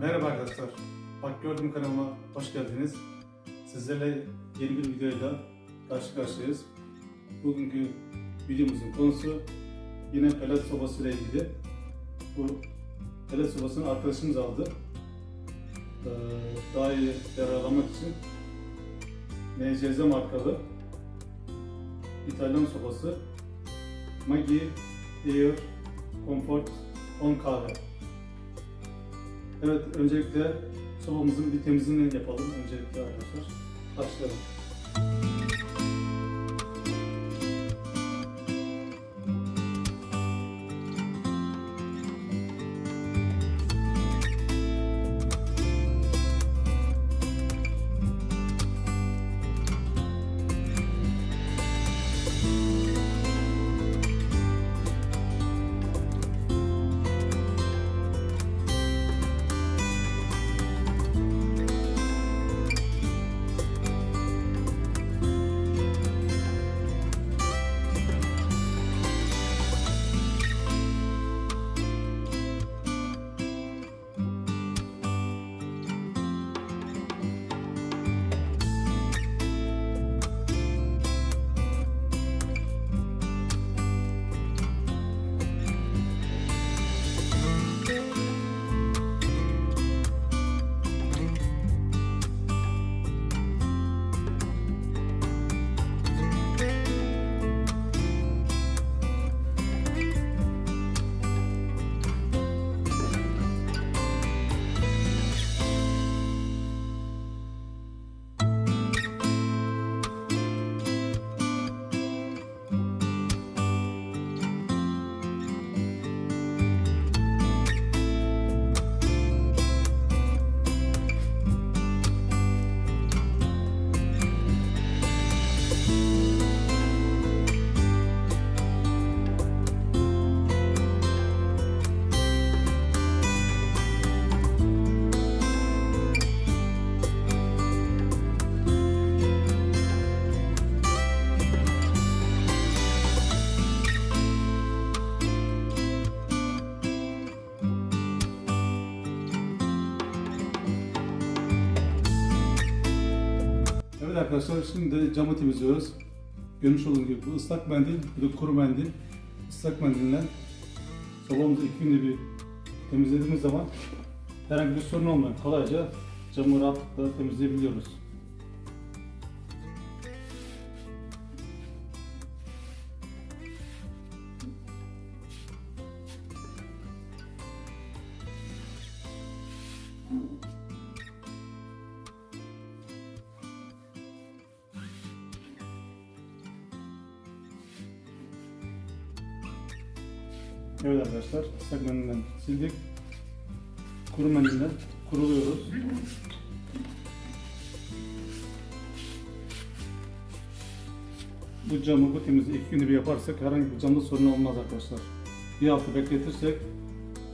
Merhaba arkadaşlar. Bak gördüm kanalıma hoş geldiniz. Sizlerle yeni bir videoyla karşı karşıyayız. Bugünkü videomuzun konusu yine pelet sobası ile ilgili. Bu pelet sobasını arkadaşımız aldı. Ee, daha iyi yararlanmak için MCZ markalı İtalyan sobası Maggi Air Comfort 10 kahve. Evet, öncelikle sobamızın bir temizliğini yapalım öncelikle arkadaşlar. Başlayalım. Evet arkadaşlar şimdi camı temizliyoruz. Görmüş olduğunuz gibi bu ıslak mendil, bu da kuru mendil. Islak mendille sobamızı iki günde bir temizlediğimiz zaman herhangi bir sorun olmadan kolayca camı rahatlıkla temizleyebiliyoruz. Evet arkadaşlar ıslak mendilden sildik. Kuru mendilden kuruluyoruz. Bu camı, bu temizliği iki günde bir yaparsak herhangi bir camda sorun olmaz arkadaşlar. Bir hafta bekletirsek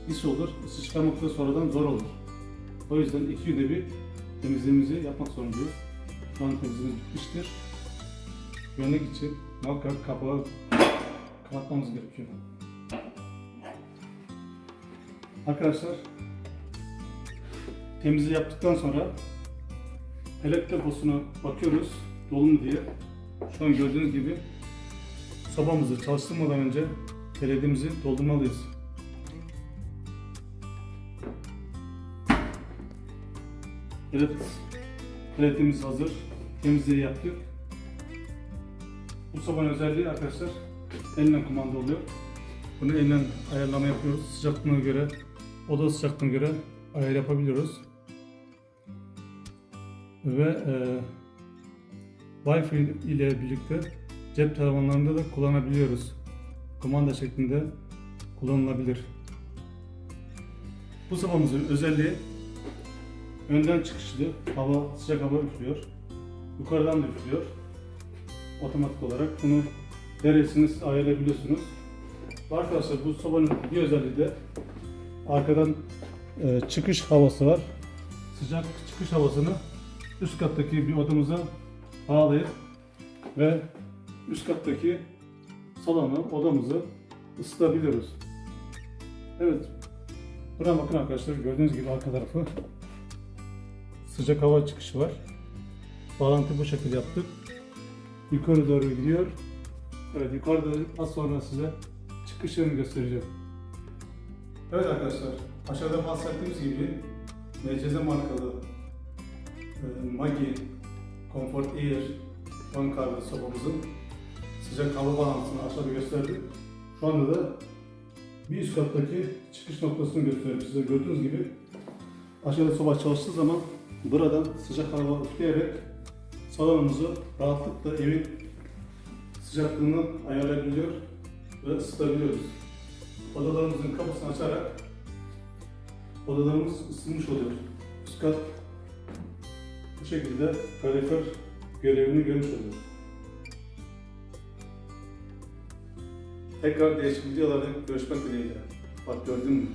is olur, ısı çıkarmak da sonradan zor olur. O yüzden iki günde bir temizliğimizi yapmak zorundayız. Şu an temizliğimiz bitmiştir. Güvenlik için muhakkak kapağı kapatmamız gerekiyor. Arkadaşlar temizliği yaptıktan sonra pelet deposuna bakıyoruz dolu mu diye. Şu an gördüğünüz gibi sobamızı çalıştırmadan önce peletimizi doldurmalıyız. Evet, peletimiz hazır. Temizliği yaptık. Bu sobanın özelliği arkadaşlar elle kumanda oluyor. Bunu elle ayarlama yapıyoruz. Sıcaklığına göre, oda sıcaklığına göre ayar yapabiliyoruz. Ve e, Wi-Fi ile birlikte cep telefonlarında da kullanabiliyoruz. Kumanda şeklinde kullanılabilir. Bu sabamızın özelliği önden çıkışlı, hava sıcak hava üflüyor. Yukarıdan da üflüyor. Otomatik olarak bunu derecesini ayarlayabiliyorsunuz. Arkadaşlar bu sobanın bir özelliği de arkadan e, çıkış havası var. Sıcak çıkış havasını üst kattaki bir odamıza bağlayıp ve üst kattaki salonu, odamızı ısıtabiliyoruz. Evet, Buna bakın arkadaşlar gördüğünüz gibi arka tarafı sıcak hava çıkışı var. Bağlantı bu şekilde yaptık. Yukarı doğru gidiyor. Evet yukarıda az sonra size çıkışlarını göstereceğim. Evet arkadaşlar aşağıda bahsettiğimiz gibi MCZ markalı e, Magi Comfort Air One Carbon sobamızın sıcak hava bağlantısını aşağıda gösterdik. Şu anda da bir üst kattaki çıkış noktasını gösteriyorum size. Gördüğünüz gibi aşağıda soba çalıştığı zaman buradan sıcak hava üfleyerek salonumuzu rahatlıkla evin sıcaklığını ayarlayabiliyor ve ısıtabiliyoruz. Odalarımızın kapısını açarak odalarımız ısınmış oluyor. Üst kat bu şekilde kalorifer görevini görmüş oluyor. Tekrar değişik videolarda görüşmek dileğiyle. Bak gördün mü?